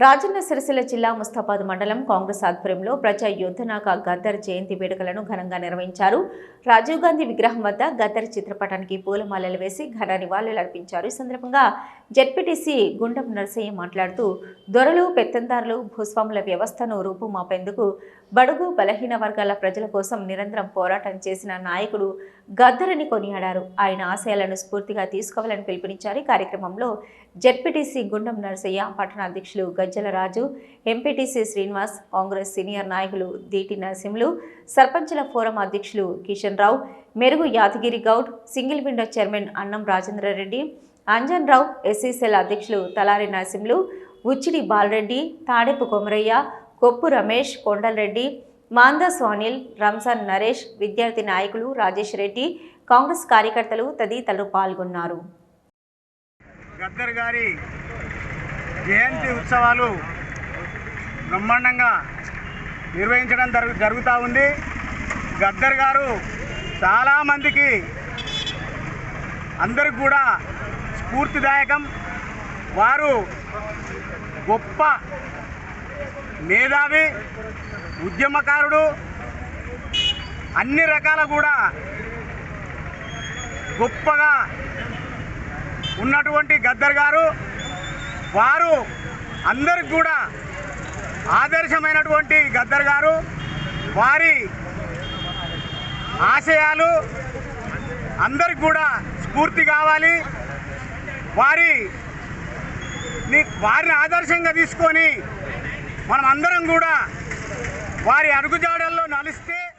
రాజన్న సిరిసిల్ల జిల్లా ముస్తాబాద్ మండలం కాంగ్రెస్ ఆధ్వర్యంలో ప్రజా యోధనాక గద్దర్ జయంతి వేడుకలను ఘనంగా నిర్వహించారు. రాజీవ్ గాంధీ విగ్రహం వద్ద గద్దర్ చిత్రపటానికి పూలమాలలు వేసి ఘన నివాళులు అర్పించారు. ఈ సందర్భంగా జెడ్పీటీసీ గుండం నరసయ్య మాట్లాడుతూ దొరలు పెత్తందారులు భూస్వాముల వ్యవస్థను రూపుమాపేందుకు బడుగు బలహీన వర్గాల ప్రజల కోసం నిరంతరం పోరాటం చేసిన నాయకుడు గద్దరని కొనియాడారు. ఆయన ఆశయాలను స్ఫూర్తిగా తీసుకోవాలని పిలుపునిచ్చారు. కార్యక్రమంలో జెడ్పీటీసీ గుండం నరసయ్య పట్టణ అధ్యక్షులు గజ్జల రాజు ఎంపీటీసీ శ్రీనివాస్ కాంగ్రెస్ సీనియర్ నాయకులు దీటి నరసింహులు సర్పంచుల ఫోరం అధ్యక్షులు Kishan Rao Merugu Yadagiri Goud single window chairman Annam Rajendra Reddy Anjan రావు ఎస్సీసీఎల్ అధ్యక్షులు తలారి నరసింహులు ఉచ్చిడి బాలరెడ్డి తాడెపు కొమరయ్య కొప్పు రమేష్ కొండలరెడ్డి మాందా సోనిల్ రంజాన్ నరేష్ విద్యార్థి నాయకులు రాజేష్ రెడ్డి కాంగ్రెస్ కార్యకర్తలు తదితరులు పాల్గొన్నారు. గద్దర్ గారి జయంతి ఉత్సవాలు బ్రహ్మాండంగా నిర్వహించడం జరుగు జరుగుతూ ఉంది. గద్దర్ గారు చాలామందికి అందరికి కూడా స్ఫూర్తిదాయకం. వారు గొప్ప మేధావి ఉద్యమకారుడు అన్ని రకాల కూడా గొప్పగా ఉన్నటువంటి గద్దర్ గారు వారు అందరికి కూడా ఆదర్శమైనటువంటి గద్దర్ గారు వారి ఆశయాలు అందరికి కూడా స్ఫూర్తి కావాలి. వారి వారిని ఆదర్శంగా తీసుకొని మనం అందరం కూడా వారి అడుగుజాడల్లో నలిస్తే